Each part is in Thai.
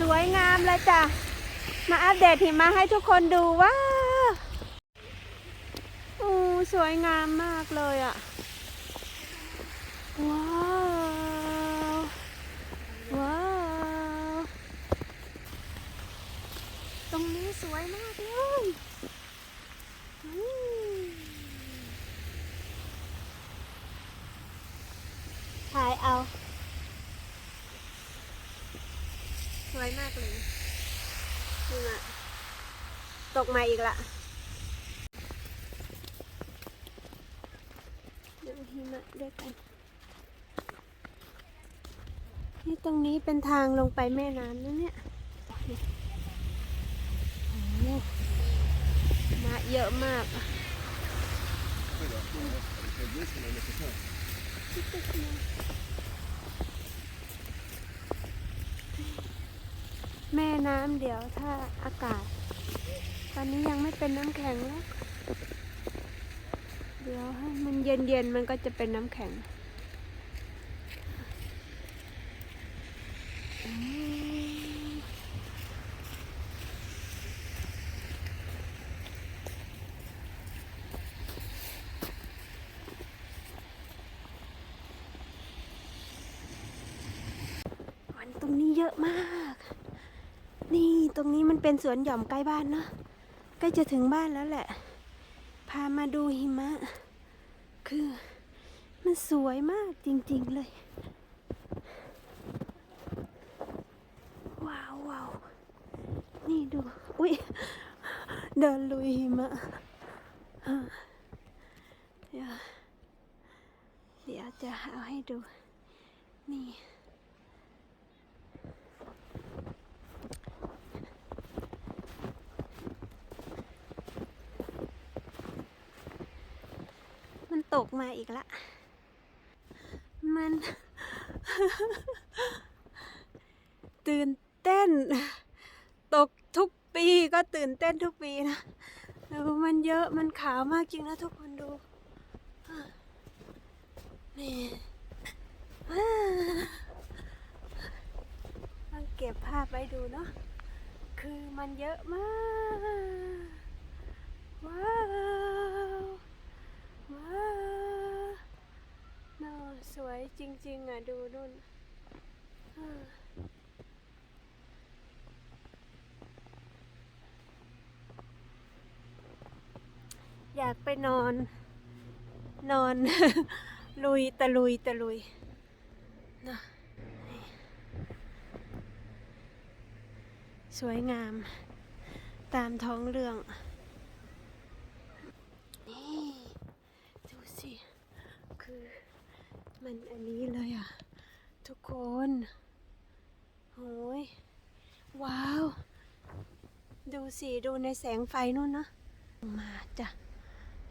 สวยงามเลยจ้ะ มาอัปเดตหิมะให้ทุกคนดูว่าโอ้สวยงามมากเลยอะว้าว ว้าว ตรงนี้สวยมากเลยถ่ายเอา สวยมากเลยนี่มาตกมาอีกละดูหิมะด้วยกันนี่ตรงนี้เป็นทางลงไปแม่น้ำนะเนี่ยมาเยอะมาก แม่น้ำเดี๋ยวถ้าอากาศ ตอนนี้ยังไม่เป็นน้ำแข็งแล้วเดี๋ยวให้มันเย็นๆมันก็จะเป็นน้ำแข็งมวันตรงนี้เยอะมาก ตรงนี้มันเป็นสวนหย่อมใกล้บ้านเนาะใกล้จะถึงบ้านแล้วแหละ พามาดูหิมะ คือมันสวยมากจริงๆเลย ว้าวว้าวนี่ดู อุ๊ยเดินลุยหิมะเดี๋ยวเดี๋ยวจะเอาให้ดู นี่ ตกมาอีกละ มัน ตื่นเต้น ตกทุกปีก็ตื่นเต้นทุกปีนะดูมันเยอะมันขาวมากจริงนะทุกคนดู นี่ต้องเก็บภาพไว้ดูเนาะ คือมันเยอะมาก ว้าว ว้าวน่าสวย จริง ๆ อะ ดูนู่นอยากไปนอน นอน ลุยตะลุยตะลุยนะสวยงาม ตามท้องเรื่อง นี่ ดูสิ คือ มันอันนี้เลยอะ ทุกคนโอ้ยว้าว ดูสิดูในแสงไฟนู่นนะมาจ้ะ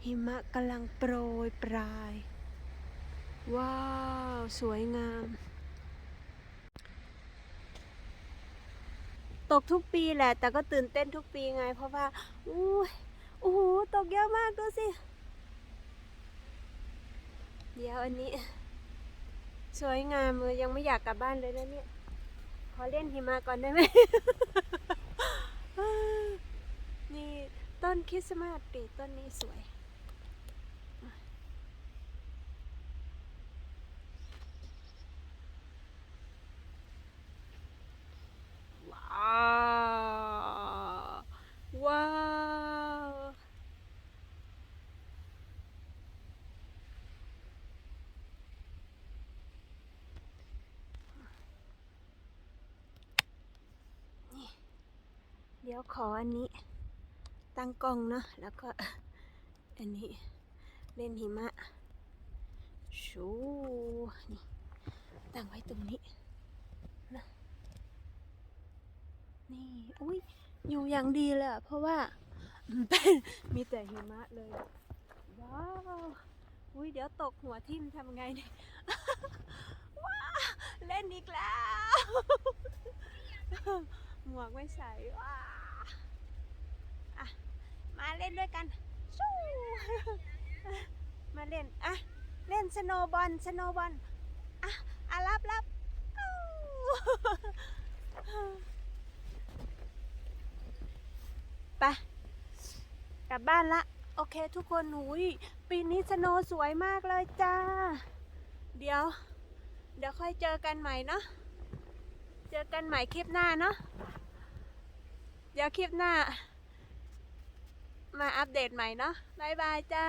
หิมะกำลังโปรยปลาย ว้าว สวยงาม ตกทุกปีแหละ แต่ก็ตื่นเต้นทุกปีไง เพราะว่าอู้ยโอ้โห ตกเยอะมากดูสิ เดี๋ยวอันนี้ สวยงามเลยยังไม่อยากกลับบ้านเลยนะเนี่ย ขอเล่นหิมะก่อนได้ไหม นี่ต้นคริสต์มาสปีต้นนี้สวย ว้าว ว้าว เดี๋ยวขออันนี้ ตั้งกล้องเนาะแล้วก็ อันนี้เล่นหิมะชูนี่ตั้งไว้ตรงนี้นะนี่อุ้ยอยู่อย่างดีเลยอะเพราะว่าเป็นมีแต่หิมะเลย ว้าวอุ้ยเดี๋ยวตกหัวทิ่มทำไงเนี่ยว้าเล่นอีกแล้ว หมวกไม่ใส่ว้าอะมาเล่นด้วยกันสู้มาเล่นอะเล่นสโนบอลสโนบอลอะอะรับรับไปกลับบ้านละ โอเคทุกคนหุยปีนี้สโนสวยมากเลยจ้า เดี๋ยว เดี๋ยวค่อยเจอกันใหม่เนาะเจอกันใหม่คลิปหน้าเนาะ เดี๋ยวคลิปหน้า มาอัปเดตใหม่เนาะบายบายจ้า